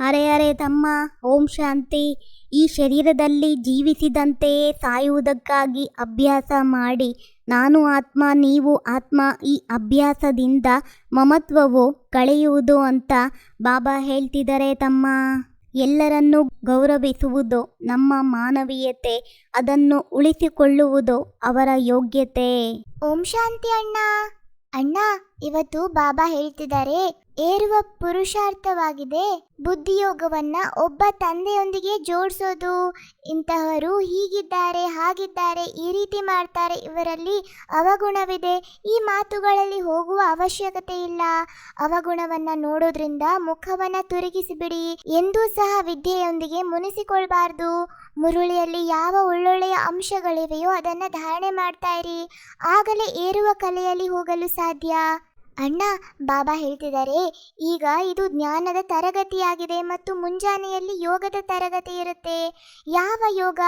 ಅರೆ ಅರೆ ತಮ್ಮ, ಓಂ ಶಾಂತಿ. ಈ ಶರೀರದಲ್ಲಿ ಜೀವಿಸಿದಂತೆಯೇ ಸಾಯುವುದಕ್ಕಾಗಿ ಅಭ್ಯಾಸ ಮಾಡಿ. ನಾನು ಆತ್ಮ, ನೀವು ಆತ್ಮ. ಈ ಅಭ್ಯಾಸದಿಂದ ಮಮತ್ವವು ಕಳೆಯುವುದು ಅಂತ ಬಾಬಾ ಹೇಳ್ತಿದ್ದಾರೆ ತಮ್ಮ. ಎಲ್ಲರನ್ನೂ ಗೌರವಿಸುವುದು ನಮ್ಮ ಮಾನವೀಯತೆ ಅದನ್ನು ಉಳಿಸಿಕೊಳ್ಳುವುದು ಅವರ ಯೋಗ್ಯತೆ. ಓಂ ಶಾಂತಿ ಅಣ್ಣ. ಅಣ್ಣ ಇವತ್ತು ಬಾಬಾ ಹೇಳ್ತಿದ್ದಾರೆ, ಏರುವ ಪುರುಷಾರ್ಥವಾಗಿದೆ, ಬುದ್ಧಿಯೋಗವನ್ನ ಒಬ್ಬ ತಂದೆಯೊಂದಿಗೆ ಜೋಡಿಸೋದು. ಇಂತಹವರು ಹೀಗಿದ್ದಾರೆ, ಹಾಗಿದ್ದಾರೆ, ಈ ರೀತಿ ಮಾಡ್ತಾರೆ, ಇವರಲ್ಲಿ ಅವಗುಣವಿದೆ. ಈ ಮಾತುಗಳಲ್ಲಿ ಹೋಗುವ ಅವಶ್ಯಕತೆ ಇಲ್ಲ. ಅವಗುಣವನ್ನ ನೋಡೋದ್ರಿಂದ ಮುಖವನ್ನ ತುರುಗಿಸಿಬಿಡಿ, ಎಂದೂ ಸಹ ವಿದ್ಯೆಯೊಂದಿಗೆ ಮುನಿಸಿಕೊಳ್ಬಾರ್ದು. ಮುರುಳಿಯಲ್ಲಿ ಯಾವ ಒಳ್ಳೊಳ್ಳೆಯ ಅಂಶಗಳಿವೆಯೋ ಅದನ್ನ ಧಾರಣೆ ಮಾಡ್ತಾ ಇರಿ. ಆಗಲೇ ಏರುವ ಕಲೆಯಲ್ಲಿ ಹೋಗಲು ಸಾಧ್ಯ. ಅಣ್ಣ, ಬಾಬಾ ಹೇಳ್ತಿದ್ದಾರೆ, ಈಗ ಇದು ಜ್ಞಾನದ ತರಗತಿಯಾಗಿದೆ ಮತ್ತು ಮುಂಜಾನೆಯಲ್ಲಿ ಯೋಗದ ತರಗತಿ ಇರುತ್ತೆ. ಯಾವ ಯೋಗ?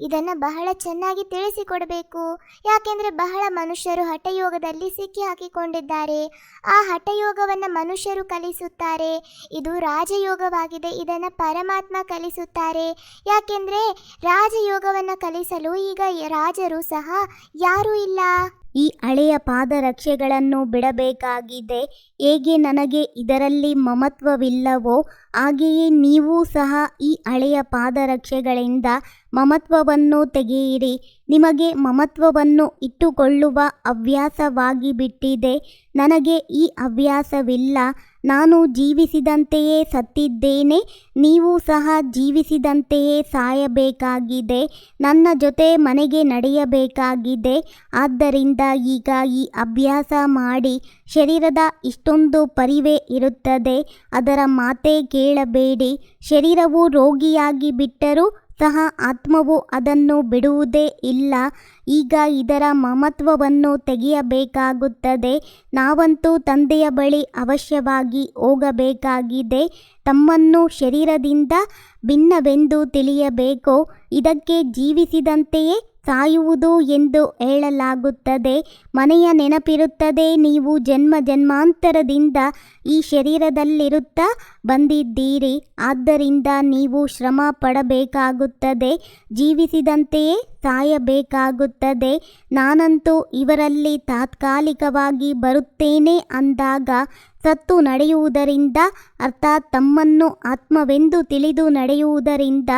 ಇದನ್ನ ಬಹಳ ಚೆನ್ನಾಗಿ ತಿಳಿಸಿಕೊಡಬೇಕು. ಯಾಕೆಂದ್ರೆ ಬಹಳ ಮನುಷ್ಯರು ಹಠಯೋಗದಲ್ಲಿ ಸಿಕ್ಕಿ ಹಾಕಿಕೊಂಡಿದ್ದಾರೆ. ಆ ಹಠಯೋಗವನ್ನು ಮನುಷ್ಯರು ಕಲಿಸುತ್ತಾರೆ. ಇದು ರಾಜಯೋಗವಾಗಿದೆ, ಇದನ್ನ ಪರಮಾತ್ಮ ಕಲಿಸುತ್ತಾರೆ. ಯಾಕೆಂದ್ರೆ ರಾಜಯೋಗವನ್ನು ಕಲಿಸಲು ಈಗ ರಾಜರು ಸಹ ಯಾರೂ ಇಲ್ಲ. ಈ ಹಳೆಯ ಪಾದರಕ್ಷೆಗಳನ್ನು ಬಿಡಬೇಕಾಗಿದೆ. ಹೇಗೆ ನನಗೆ ಇದರಲ್ಲಿ ಮಮತ್ವವಿಲ್ಲವೋ, ಹಾಗೆಯೇ ನೀವು ಸಹ ಈ ಹಳೆಯ ಪಾದರಕ್ಷೆಗಳಿಂದ ಮಮತ್ವವನ್ನು ತೆಗೆಯಿರಿ. ನಿಮಗೆ ಮಮತ್ವವನ್ನು ಇಟ್ಟುಕೊಳ್ಳುವ ಹವ್ಯಾಸವಾಗಿ ಬಿಟ್ಟಿದೆ ನನಗೆ ಈ ಹವ್ಯಾಸವಿಲ್ಲ. ನಾನು ಜೀವಿಸಿದಂತೆಯೇ ಸತ್ತಿದ್ದೇನೆ, ನೀವು ಸಹ ಜೀವಿಸಿದಂತೆಯೇ ಸಾಯಬೇಕಾಗಿದೆ, ನನ್ನ ಜೊತೆ ಮನೆಗೆ ನಡೆಯಬೇಕಾಗಿದೆ. ಆದ್ದರಿಂದ ಈಗ ಈ ಅಭ್ಯಾಸ ಮಾಡಿ, ಶರೀರದ ಇಷ್ಟೊಂದು ಪರಿವೆ ಇರುತ್ತದೆ, ಅದರ ಮಾತೇ ಕೇಳಬೇಡಿ. ಶರೀರವು ರೋಗಿಯಾಗಿ ಬಿಟ್ಟರೂ ಸಹ ಆತ್ಮವು ಅದನ್ನು ಬಿಡುವುದೇ ಇಲ್ಲ. ಈಗ ಇದರ ಮಮತ್ವವನ್ನು ತೆಗೆಯಬೇಕಾಗುತ್ತದೆ. ನಾವಂತೂ ತಂದೆಯ ಬಳಿ ಅವಶ್ಯವಾಗಿ ಹೋಗಬೇಕಾಗಿದೆ. ತಮ್ಮನ್ನು ಶರೀರದಿಂದ ಭಿನ್ನವೆಂದು ತಿಳಿಯಬೇಕು? ಇದಕ್ಕೆ ಜೀವಿಸಿದಂತೆಯೇ ಸಾಯುವುದು ಎಂದು ಹೇಳಲಾಗುತ್ತದೆ. ಮನೆಯ ನೆನಪಿರುತ್ತದೆ. ನೀವು ಜನ್ಮ ಜನ್ಮಾಂತರದಿಂದ ಈ ಶರೀರದಲ್ಲಿರುತ್ತಾ ಬಂದಿದ್ದೀರಿ. ಆದ್ದರಿಂದ ನೀವು ಶ್ರಮ ಪಡಬೇಕಾಗುತ್ತದೆ. ಜೀವಿಸಿದಂತೆಯೇ ಸಾಯಬೇಕಾಗುತ್ತದೆ. ನಾನಂತೂ ಇವರಲ್ಲಿ ತಾತ್ಕಾಲಿಕವಾಗಿ ಬರುತ್ತೇನೆ ಅಂದಾಗ ಸತ್ತು ನಡೆಯುವುದರಿಂದ, ಅರ್ಥಾತ್ ತಮ್ಮನ್ನು ಆತ್ಮವೆಂದು ತಿಳಿದು ನಡೆಯುವುದರಿಂದ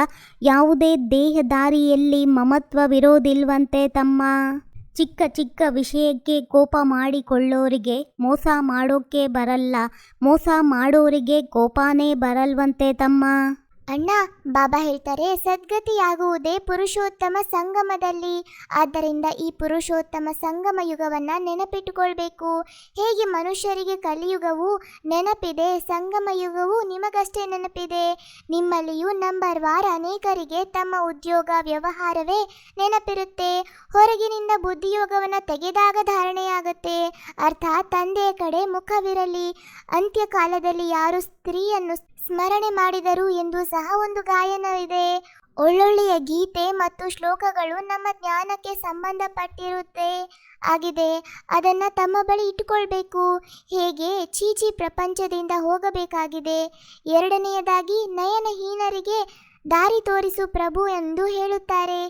ಯಾವುದೇ ದೇಹದಾರಿಯಲ್ಲಿ ಮಮತ್ವವಿರೋದಿಲ್ವಂತೆ ತಮ್ಮ ಚಿಕ್ಕ ಚಿಕ್ಕ ವಿಷಯಕ್ಕೆ ಕೋಪ ಮಾಡಿಕೊಳ್ಳೋರಿಗೆ ಮೋಸ ಮಾಡೋಕ್ಕೆ ಬರಲ್ಲ. ಮೋಸ ಮಾಡೋರಿಗೆ ಕೋಪನೇ ಬರಲ್ವಂತೆ ತಮ್ಮ ಅಣ್ಣ, ಬಾಬಾ ಹೇಳ್ತಾರೆ, ಸದ್ಗತಿಯಾಗುವುದೇ ಪುರುಷೋತ್ತಮ ಸಂಗಮದಲ್ಲಿ. ಆದ್ದರಿಂದ ಈ ಪುರುಷೋತ್ತಮ ಸಂಗಮ ಯುಗವನ್ನು ನೆನಪಿಟ್ಟುಕೊಳ್ಬೇಕು. ಹೇಗೆ ಮನುಷ್ಯರಿಗೆ ಕಲಿಯುಗವು ನೆನಪಿದೆ, ಸಂಗಮ ಯುಗವು ನಿಮಗಷ್ಟೇ ನೆನಪಿದೆ. ನಿಮ್ಮಲ್ಲಿಯೂ ನಂಬರ್ ವಾರ್ ಅನೇಕರಿಗೆ ತಮ್ಮ ಉದ್ಯೋಗ, ವ್ಯವಹಾರವೇ ನೆನಪಿರುತ್ತೆ. ಹೊರಗಿನಿಂದ ಬುದ್ಧಿಯೋಗವನ್ನು ತೆಗೆದಾಗ ಧಾರಣೆಯಾಗುತ್ತೆ. ಅರ್ಥಾತ್ ತಂದೆಯ ಕಡೆ ಮುಖವಿರಲಿ. ಅಂತ್ಯಕಾಲದಲ್ಲಿ ಯಾರು ಸ್ತ್ರೀಯನ್ನು ಸ್ಮರಣೆ ಮಾಡಿದರು ಎಂದು ಸಹ ಒಂದು ಗಾಯನವಿದೆ ಒಳ್ಳೊಳ್ಳೆಯ ಗೀತೆ ಮತ್ತು ಶ್ಲೋಕಗಳು ನಮ್ಮ ಜ್ಞಾನಕ್ಕೆ ಸಂಬಂಧಪಟ್ಟಿರುತ್ತೆ ಆಗಿದೆ. ಅದನ್ನ ತಮ್ಮ ಬಳಿ ಇಟ್ಟುಕೊಳ್ಬೇಕು. ಹೇಗೆ? ಚೀಚಿ ಪ್ರಪಂಚದಿಂದ ಹೋಗಬೇಕಾಗಿದೆ. ಎರಡನೆಯದಾಗಿ ನಯನಹೀನರಿಗೆ ದಾರಿ ತೋರಿಸು ಪ್ರಭು ಎಂದು ಹೇಳುತ್ತಾರೆ.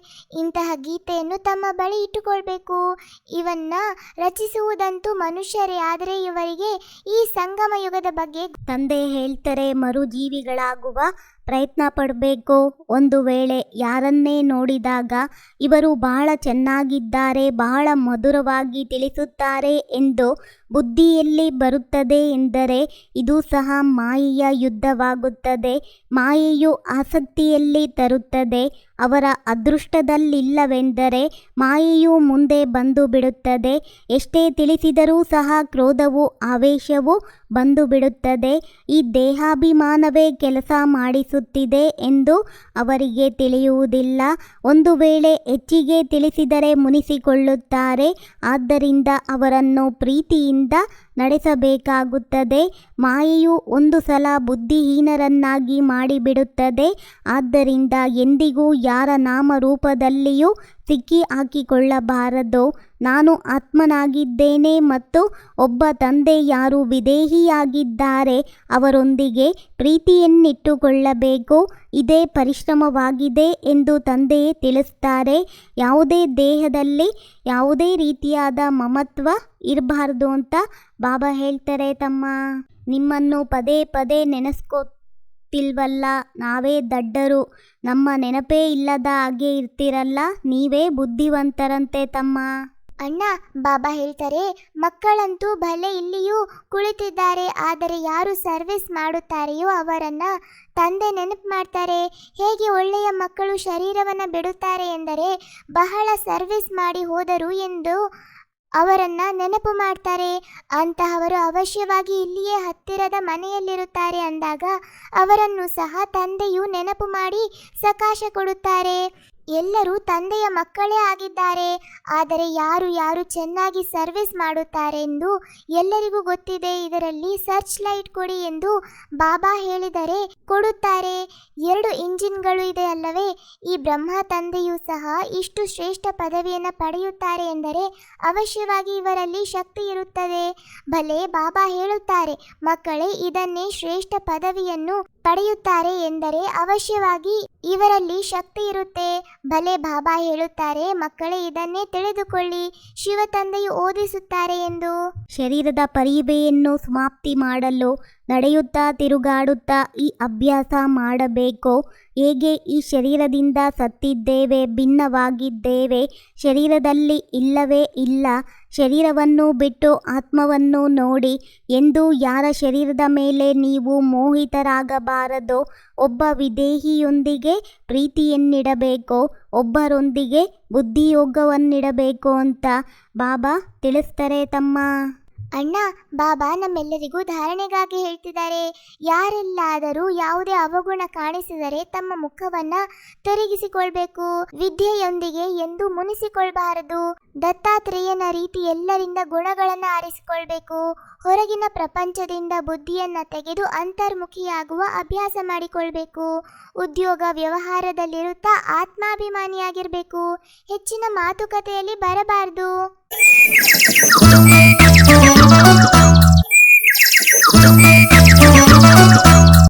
ಇಂತಹ ಗೀತೆಯನ್ನು ತಮ್ಮ ಬಳಿ ಇಟ್ಟುಕೊಳ್ಬೇಕು. ಇವನ್ನ ರಚಿಸುವುದಂತೂ ಮನುಷ್ಯರೇ, ಆದರೆ ಇವರಿಗೆ ಈ ಸಂಗಮ ಯುಗದ ಬಗ್ಗೆ ತಂದೆ ಹೇಳ್ತಾರೆ, ಮರುಜೀವಿಗಳಾಗುವ ಪ್ರಯತ್ನ ಪಡಬೇಕು. ಒಂದು ವೇಳೆ ಯಾರನ್ನೇ ನೋಡಿದಾಗ ಇವರು ಬಹಳ ಚೆನ್ನಾಗಿದ್ದಾರೆ, ಬಹಳ ಮಧುರವಾಗಿ ತಿಳಿಸುತ್ತಾರೆ ಎಂದು ಬುದ್ಧಿಯಲ್ಲಿ ಬರುತ್ತದೆ ಎಂದರೆ ಇದು ಸಹ ಮಾಯೆಯ ಯುದ್ಧವಾಗುತ್ತದೆ. ಮಾಯೆಯು ಆಸಕ್ತಿಯಲ್ಲಿ ತರುತ್ತದೆ. ಅವರ ಅದೃಷ್ಟದಲ್ಲಿಲ್ಲವೆಂದರೆ ಮಾಯೆಯು ಮುಂದೆ ಬಂದು ಬಿಡುತ್ತದೆ. ಎಷ್ಟೇ ತಿಳಿಸಿದರೂ ಸಹ ಕ್ರೋಧವು ಆವೇಶವು ಬಂದು ಬಿಡುತ್ತದೆ. ಈ ದೇಹಾಭಿಮಾನವೇ ಕೆಲಸ ಮಾಡಿಸುತ್ತಿದೆ ಎಂದು ಅವರಿಗೆ ತಿಳಿಯುವುದಿಲ್ಲ. ಒಂದು ವೇಳೆ ಹೆಚ್ಚಿಗೆ ತಿಳಿಸಿದರೆ ಮುನಿಸಿಕೊಳ್ಳುತ್ತಾರೆ. ಆದ್ದರಿಂದ ಅವರನ್ನು ಪ್ರೀತಿಯಿಂದ ನಡೆಸಬೇಕಾಗುತ್ತದೆ. ಮಾಯೆಯು ಒಂದು ಸಲ ಬುದ್ಧಿಹೀನರನ್ನಾಗಿ ಮಾಡಿಬಿಡುತ್ತದೆ. ಆದ್ದರಿಂದ ಎಂದಿಗೂ ಯಾರ ನಾಮರೂಪದಲ್ಲಿಯೂ ಸಿಕ್ಕಿ ಹಾಕಿಕೊಳ್ಳಬಾರದು. ನಾನು ಆತ್ಮನಾಗಿದ್ದೇನೆ ಮತ್ತು ಒಬ್ಬ ತಂದೆ ಯಾರು ವಿದೇಹಿಯಾಗಿದ್ದಾರೆ, ಅವರೊಂದಿಗೆ ಪ್ರೀತಿಯನ್ನಿಟ್ಟುಕೊಳ್ಳಬೇಕು. ಇದೇ ಪರಿಶ್ರಮವಾಗಿದೆ ಎಂದು ತಂದೆಯೇ ತಿಳಿಸ್ತಾರೆ. ಯಾವುದೇ ದೇಹದಲ್ಲಿ ಯಾವುದೇ ರೀತಿಯಾದ ಮಮತ್ವ ಇರಬಾರ್ದು ಅಂತ ಬಾಬಾ ಹೇಳ್ತಾರೆ ತಮ್ಮ. ನಿಮ್ಮನ್ನು ಪದೇ ಪದೇ ನೆನೆಸ್ಕೋತಿಲ್ವಲ್ಲ ನಾವೇ ದಡ್ಡರು. ನಮ್ಮ ನೆನಪೇ ಇಲ್ಲದ ಹಾಗೆ ಇರ್ತಿರಲ್ಲ? ನೀವೇ ಬುದ್ಧಿವಂತರಂತೆ ತಮ್ಮ. ಅಣ್ಣ, ಬಾಬಾ ಹೇಳ್ತಾರೆ, ಮಕ್ಕಳಂತೂ ಭಲೆ ಇಲ್ಲಿಯೂ ಕುಳಿತಿದ್ದಾರೆ, ಆದರೆ ಯಾರು ಸರ್ವಿಸ್ ಮಾಡುತ್ತಾರೆಯೋ ಅವರನ್ನ ತಂದೆ ನೆನಪು ಮಾಡ್ತಾರೆ. ಹೇಗೆ ಒಳ್ಳೆಯ ಮಕ್ಕಳು ಶರೀರವನ್ನು ಬಿಡುತ್ತಾರೆ ಎಂದರೆ, ಬಹಳ ಸರ್ವಿಸ್ ಮಾಡಿ ಹೋದರು ಎಂದು ಅವರನ್ನ ನೆನಪು ಮಾಡ್ತಾರೆ. ಅಂತಹವರು ಅವಶ್ಯವಾಗಿ ಇಲ್ಲಿಯೇ ಹತ್ತಿರದ ಮನೆಯಲ್ಲಿರುತ್ತಾರೆ ಅಂದಾಗ ಅವರನ್ನು ಸಹ ತಂದೆಯು ನೆನಪು ಮಾಡಿ ಸಕಾಶ ಕೊಡುತ್ತಾರೆ. ತಂದೆಯ ಮಕ್ಕಳೇ ಆಗಿದ್ದಾರೆ. ಆದರೆ ಯಾರು ಯಾರು ಚೆನ್ನಾಗಿ ಸರ್ವಿಸ್ ಮಾಡುತ್ತಾರೆ ಎಂದು ಎಲ್ಲರಿಗೂ ಗೊತ್ತಿದೆ. ಇದರಲ್ಲಿ ಸರ್ಚ್ ಲೈಟ್ ಕೊಡಿ ಎಂದು ಬಾಬಾ ಹೇಳಿದರೆ ಕೊಡುತ್ತಾರೆ. ಎರಡು ಇಂಜಿನ್ಗಳು ಇದೆ ಅಲ್ಲವೇ? ಈ ಬ್ರಹ್ಮ ತಂದೆಯೂ ಸಹ ಇಷ್ಟು ಶ್ರೇಷ್ಠ ಪದವಿಯನ್ನು ಪಡೆಯುತ್ತಾರೆ ಎಂದರೆ ಅವಶ್ಯವಾಗಿ ಇವರಲ್ಲಿ ಶಕ್ತಿ ಇರುತ್ತದೆ. ಭಲೆ ಬಾಬಾ ಹೇಳುತ್ತಾರೆ, ಮಕ್ಕಳೇ, ಇದನ್ನೇ ಶ್ರೇಷ್ಠ ಪದವಿಯನ್ನು ಪಡೆಯುತ್ತಾರೆ ಎಂದರೆ ಅವಶ್ಯವಾಗಿ ಇವರಲ್ಲಿ ಶಕ್ತಿ ಇರುತ್ತೆ. ಭಲೆ ಬಾಬಾ ಹೇಳುತ್ತಾರೆ, ಮಕ್ಕಳೇ, ಇದನ್ನೇ ತಿಳಿದುಕೊಳ್ಳಿ. ಶಿವ ತಂದೆಯು ಓದಿಸುತ್ತಾರೆ ಎಂದು. ಶರೀರದ ಪರಿಭೆಯನ್ನು ಸಮಾಪ್ತಿ ಮಾಡಲು ನಡೆಯುತ್ತಾ, ತಿರುಗಾಡುತ್ತಾ ಈ ಅಭ್ಯಾಸ ಮಾಡಬೇಕು? ಹೇಗೆ ಈ ಶರೀರದಿಂದ ಸತ್ತಿದ್ದೇವೆ, ಭಿನ್ನವಾಗಿದ್ದೇವೆ? ಶರೀರದಲ್ಲಿ ಇಲ್ಲವೇ ಇಲ್ಲ. ಶರೀರವನ್ನು ಬಿಟ್ಟು ಆತ್ಮವನ್ನು ನೋಡಿ ಎಂದು ಯಾರ ಶರೀರದ ಮೇಲೆ ನೀವು ಮೋಹಿತರಾಗಬಾರದು? ಒಬ್ಬ ವಿದೇಹಿಯೊಂದಿಗೆ ಪ್ರೀತಿಯನ್ನಿಡಬೇಕು? ಒಬ್ಬರೊಂದಿಗೆ ಬುದ್ಧಿಯೋಗವನ್ನಿಡಬೇಕು ಅಂತ ಬಾಬಾ ತಿಳಿಸ್ತಾರೆ ತಮ್ಮ ಅಣ್ಣ, ಬಾಬಾ ನಮ್ಮೆಲ್ಲರಿಗೂ ಧಾರಣೆಗಾಗಿ ಹೇಳ್ತಿದ್ದಾರೆ. ಯಾರೆಲ್ಲಾದರೂ ಯಾವುದೇ ಅವಗುಣ ಕಾಣಿಸಿದರೆ ತಮ್ಮ ಮುಖವನ್ನ ತಿರುಗಿಸಿಕೊಳ್ಬೇಕು. ವಿದ್ಯೆಯೊಂದಿಗೆ ಎಂದು ಮುನಿಸಿಕೊಳ್ಬಾರದು. ದತ್ತಾತ್ರೇಯನ ರೀತಿ ಎಲ್ಲರಿಂದ ಗುಣಗಳನ್ನು ಆರಿಸಿಕೊಳ್ಬೇಕು. ಹೊರಗಿನ ಪ್ರಪಂಚದಿಂದ ಬುದ್ಧಿಯನ್ನ ತೆಗೆದು ಅಂತರ್ಮುಖಿಯಾಗುವ ಅಭ್ಯಾಸ ಮಾಡಿಕೊಳ್ಬೇಕು. ಉದ್ಯೋಗ ವ್ಯವಹಾರದಲ್ಲಿರುತ್ತಾ ಆತ್ಮಾಭಿಮಾನಿಯಾಗಿರ್ಬೇಕು. ಹೆಚ್ಚಿನ ಮಾತುಕತೆಯಲ್ಲಿ ಬರಬಾರದು. Thank you.